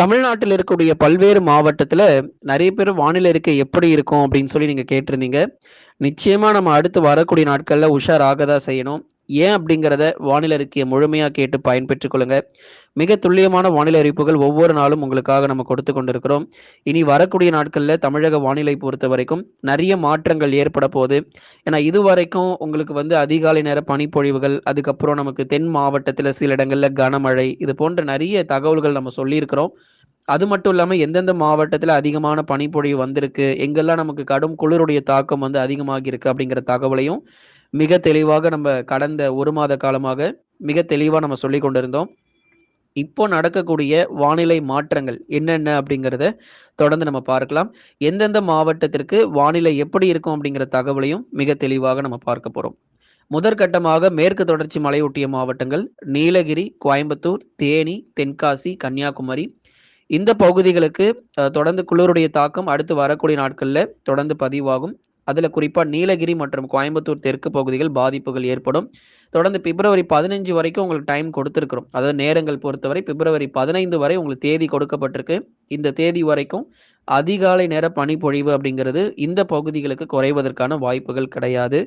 தமிழ்நாட்டில் இருக்கக்கூடிய பல்வேறு மாவட்டத்தில் நிறைய பேர் வானிலை இருக்க எப்படி இருக்கும் அப்படின்னு சொல்லி நீங்கள் கேட்டிருந்தீங்க. நிச்சயமாக நம்ம அடுத்து வரக்கூடிய நாட்களில் உஷார் ஆக தான் செய்யணும். ஏன் அப்படிங்கிறத வானிலை அறிக்கையை முழுமையாக கேட்டு பயன்பெற்றுக் கொள்ளுங்க. மிக துல்லியமான வானிலை அறிவிப்புகள் ஒவ்வொரு நாளும் உங்களுக்காக நம்ம கொடுத்து கொண்டிருக்கிறோம். இனி வரக்கூடிய நாட்களில் தமிழக வானிலை பொறுத்த வரைக்கும் நிறைய மாற்றங்கள் ஏற்பட போகுது ஏன்னா இதுவரைக்கும் உங்களுக்கு வந்து அதிகாலை நேர பனிப்பொழிவுகள், அதுக்கப்புறம் நமக்கு தென் மாவட்டத்தில் சில இடங்களில் கனமழை, இது போன்ற நிறைய தகவல்கள் நம்ம சொல்லியிருக்கிறோம். அது மட்டும் இல்லாமல் எந்தெந்த மாவட்டத்தில் அதிகமான பனிப்பொழிவு வந்திருக்கு, எங்கெல்லாம் நமக்கு கடும் குளிருடைய தாக்கம் வந்து அதிகமாகி இருக்கு அப்படிங்கிற தகவலையும் மிக தெளிவாக நம்ம கடந்த ஒரு மாத காலமாக மிக தெளிவாக நம்ம சொல்லிக் கொண்டிருந்தோம். இப்போ நடக்கக்கூடிய வானிலை மாற்றங்கள் என்னென்ன அப்படிங்கிறத தொடர்ந்து நம்ம பார்க்கலாம். எந்தெந்த மாவட்டத்திற்கு வானிலை எப்படி இருக்கும் அப்படிங்கிற தகவலையும் மிக தெளிவாக நம்ம பார்க்க போகிறோம் முதற்கட்டமாக மேற்கு தொடர்ச்சி மலையொட்டிய மாவட்டங்கள் நீலகிரி, கோயம்புத்தூர், தேனி, தென்காசி, கன்னியாகுமரி இந்த பகுதிகளுக்கு தொடர்ந்து குளிருடைய தாக்கம் அடுத்து வரக்கூடிய நாட்களில் தொடர்ந்து பதிவாகும். அதில் குறிப்பாக நீலகிரி மற்றும் கோயம்புத்தூர் தெற்கு பகுதிகள் பாதிப்புகள் ஏற்படும். தொடர்ந்து பிப்ரவரி 15 வரைக்கும் உங்களுக்கு டைம் கொடுத்துருக்குறோம் அதாவது நேரங்கள் பொறுத்தவரை பிப்ரவரி 15 வரை உங்களுக்கு தேதி கொடுக்கப்பட்டிருக்கு. இந்த தேதி வரைக்கும் அதிகாலை நேர பனிப்பொழிவு அப்படிங்கிறது இந்த பகுதிகளுக்கு குறைவதற்கான வாய்ப்புகள் கிடையாது.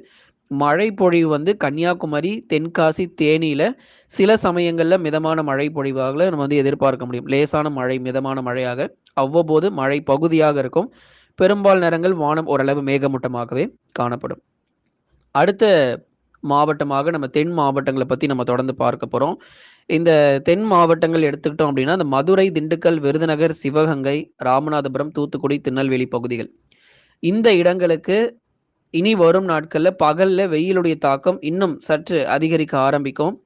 மழை பொழிவு வந்து கன்னியாகுமரி, தென்காசி, தேனியில சில சமயங்களில் மிதமான மழை பொழிவாக நம்ம வந்து எதிர்பார்க்க முடியும். லேசான மழை, மிதமான மழையாக அவ்வப்போது மழை பகுதியாக இருக்கும். பெரும்பால் நேரங்கள் வானம் ஓரளவு மேகமூட்டமாகவே காணப்படும். அடுத்த மாவட்டமாக நம்ம தென் மாவட்டங்களை பத்தி நம்ம தொடர்ந்து பார்க்க போறோம். இந்த தென் மாவட்டங்கள் எடுத்துக்கிட்டோம் அப்படின்னா, இந்த மதுரை, திண்டுக்கல், விருதுநகர், சிவகங்கை, ராமநாதபுரம், தூத்துக்குடி, திருநெல்வேலி பகுதிகள். இந்த இடங்களுக்கு இனி வரும் நாட்களில் பகல்ல வெயிலுடைய தாக்கம் இன்னும் சற்று அதிகரிக்க ஆரம்பிக்கும்.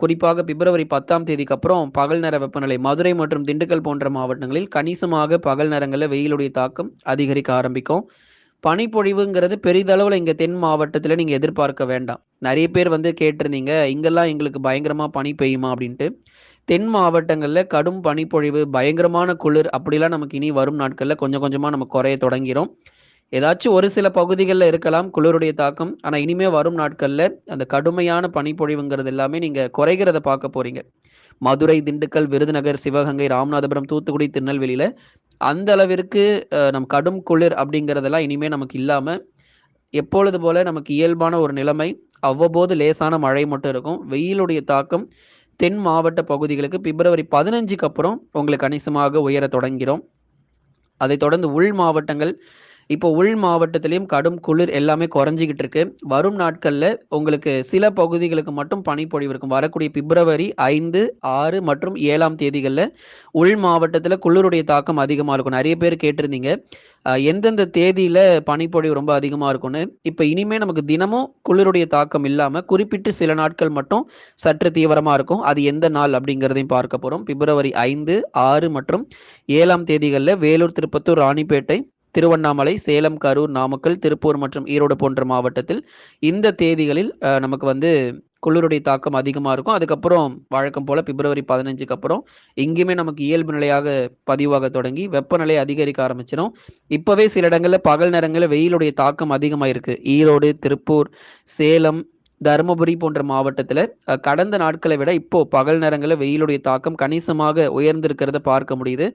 குறிப்பாக பிப்ரவரி 10ஆம் தேதிக்கு அப்புறம் பகல் நேர வெப்பநிலை மதுரை மற்றும் திண்டுக்கல் போன்ற மாவட்டங்களில் கணிசமாக பகல் நேரங்களில் வெயிலுடைய தாக்கம் அதிகரிக்க ஆரம்பிக்கும். பனிப்பொழிவுங்கிறது பெரிதளவில் இங்கே தென் மாவட்டத்தில் நீங்கள் எதிர்பார்க்க வேண்டாம். நிறைய பேர் வந்து கேட்டிருந்தீங்க, இங்கெல்லாம் எங்களுக்கு பயங்கரமாக பனி பெய்யுமா அப்படின்ட்டு. தென் மாவட்டங்களில் கடும் பனிப்பொழிவு, பயங்கரமான குளிர் அப்படிலாம் நமக்கு இனி வரும் நாட்களில் கொஞ்சம் கொஞ்சமாக நம்ம குறைய தொடங்கிரும். ஏதாச்சும் ஒரு சில பகுதிகளில் இருக்கலாம் குளிருடைய தாக்கம். ஆனால் இனிமே வரும் நாட்களில் அந்த கடுமையான பனிப்பொழிவுங்கிறது எல்லாமே நீங்கள் குறைகிறத பார்க்க போறீங்க. மதுரை, திண்டுக்கல், விருதுநகர், சிவகங்கை, ராமநாதபுரம், தூத்துக்குடி, திருநெல்வேலியில் அந்த அளவிற்கு நம் கடும் குளிர் அப்படிங்கிறதெல்லாம் இனிமே நமக்கு இல்லாமல் எப்பொழுது போல நமக்கு இயல்பான ஒரு நிலைமை, அவ்வப்போது லேசான மழை மட்டும் இருக்கும். வெயிலுடைய தாக்கம் தென் மாவட்ட பகுதிகளுக்கு பிப்ரவரி 15க்கு அப்புறம் உங்களுக்கு கணிசமாக உயர தொடங்கிறோம் அதைத் தொடர்ந்து உள் மாவட்டங்கள் இப்போ உள் மாவட்டத்திலையும் கடும் குளிர் எல்லாமே குறைஞ்சிக்கிட்டு இருக்கு. வரும் நாட்களில் உங்களுக்கு சில பகுதிகளுக்கு மட்டும் பனிப்பொழிவு இருக்கும். வரக்கூடிய பிப்ரவரி 5, 6 மற்றும் ஏழாம் தேதிகளில் உள் மாவட்டத்தில் குளிருடைய தாக்கம் அதிகமாக இருக்கும். நிறைய பேர் கேட்டிருந்தீங்க. எந்தெந்த தேதியில பனிப்பொழிவு ரொம்ப அதிகமா இருக்கும்னு. இப்ப இனிமே நமக்கு தினமும் குளிருடைய தாக்கம் இல்லாம, குறிப்பிட்டு சில நாட்கள் மட்டும் சற்று தீவிரமா இருக்கும். அது எந்த நாள் அப்படிங்கிறதையும் பார்க்க போறோம். பிப்ரவரி 5, 6 மற்றும் ஏழாம் தேதிகளில் வேலூர், திருப்பத்தூர், ராணிப்பேட்டை, திருவண்ணாமலை, சேலம், கரூர், நாமக்கல், திருப்பூர் மற்றும் ஈரோடு போன்ற மாவட்டத்தில் இந்த தேதிகளில் நமக்கு வந்து குளிருடைய தாக்கம் அதிகமாக இருக்கும். அதுக்கப்புறம் வழக்கம் போல் பிப்ரவரி 15க்கு அப்புறம் இங்கேயுமே நமக்கு இயல்பு நிலையாக பதிவாக தொடங்கி வெப்பநிலை அதிகரிக்க ஆரம்பிச்சிடும் இப்போவே சில இடங்களில் பகல் நேரங்களில் வெயிலுடைய தாக்கம் அதிகமாக இருக்குது ஈரோடு, திருப்பூர், சேலம், தருமபுரி போன்ற மாவட்டத்தில் கடந்த நாட்களை விட இப்போ பகல் நேரங்களில் வெயிலுடைய தாக்கம் கணிசமாக உயர்ந்திருக்கிறத பார்க்க முடியுது.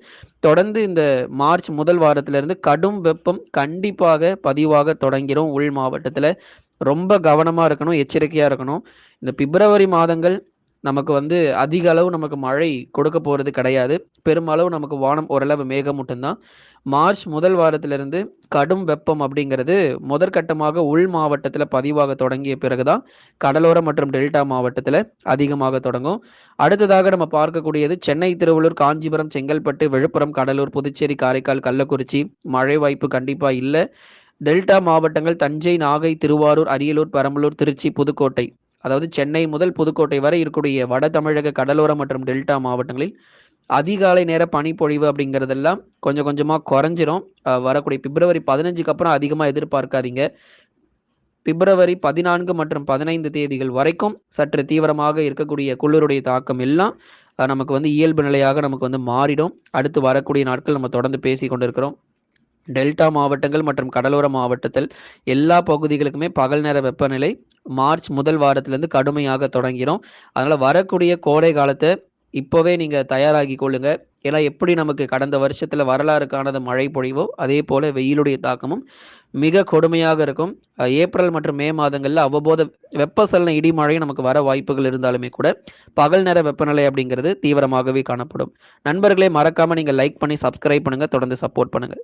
தொடர்ந்து இந்த மார்ச் முதல் வாரத்திலிருந்து கடும் வெப்பம் கண்டிப்பாக பதிவாக தொடங்கிடும் உள் மாவட்டத்தில் ரொம்ப கவனமாக இருக்கணும், எச்சரிக்கையாக இருக்கணும். இந்த பிப்ரவரி மாதங்கள் நமக்கு வந்து அதிக அளவு நமக்கு மழை கொடுக்க போகிறது கிடையாது. பெருமளவு நமக்கு வானம் ஓரளவு மேகமூட்டம் தான். மார்ச் முதல் வாரத்திலிருந்து கடும் வெப்பம் அப்படிங்கிறது முதற்கட்டமாக உள் மாவட்டத்தில் பதிவாக தொடங்கிய பிறகு தான் கடலோர மற்றும் டெல்டா மாவட்டத்தில் அதிகமாக தொடங்கும். அடுத்ததாக நம்ம பார்க்கக்கூடியது சென்னை, திருவள்ளூர், காஞ்சிபுரம், செங்கல்பட்டு, விழுப்புரம், கடலூர், புதுச்சேரி, காரைக்கால், கள்ளக்குறிச்சி மழை வாய்ப்பு கண்டிப்பாக இல்லை டெல்டா மாவட்டங்கள் தஞ்சை, நாகை, திருவாரூர், அரியலூர், பெரம்பலூர், திருச்சி, புதுக்கோட்டை அதாவது சென்னை முதல் புதுக்கோட்டை வரை இருக்கக்கூடிய வட தமிழக கடலோர மற்றும் டெல்டா மாவட்டங்களில் அதிகாலை நேர பனிப்பொழிவு அப்படிங்கிறதெல்லாம் கொஞ்சம் கொஞ்சமாக குறைஞ்சிரும். வரக்கூடிய பிப்ரவரி 15க்கு அப்புறம் அதிகமாக எதிர்பார்க்காதீங்க. பிப்ரவரி 14 மற்றும் 15 தேதிகள் வரைக்கும் சற்று தீவிரமாக இருக்கக்கூடிய குளிருடைய தாக்கம் எல்லாம் நமக்கு வந்து இயல்பு நிலையாக நமக்கு வந்து மாறிடும். அடுத்து வரக்கூடிய நாட்கள் நம்ம தொடர்ந்து பேசி கொண்டிருக்கிறோம். டெல்டா மாவட்டங்கள் மற்றும் கடலோர மாவட்டத்தில் எல்லா பகுதிகளுக்குமே பகல் நேர வெப்பநிலை மார்ச் முதல் வாரத்திலிருந்து கடுமையாக தொடங்கிடும் அதனால் வரக்கூடிய கோடை காலத்தை இப்போவே நீங்கள் தயாராகி கொள்ளுங்க. ஏன்னா எப்படி நமக்கு கடந்த வருஷத்தில் வரலாறு காணாத மழை பொழிவோ அதே போல் வெயிலுடைய தாக்கமும் மிக கொடுமையாக இருக்கும். ஏப்ரல் மற்றும் மே மாதங்களில் அவ்வப்போது வெப்பசலன இடிமழையும் நமக்கு வர வாய்ப்புகள் இருந்தாலுமே கூட பகல் நேர வெப்பநிலை அப்படிங்கிறது தீவிரமாகவே காணப்படும். நண்பர்களே மறக்காமல் நீங்கள் லைக் பண்ணி சப்ஸ்கிரைப் பண்ணுங்கள் தொடர்ந்து சப்போர்ட் பண்ணுங்கள்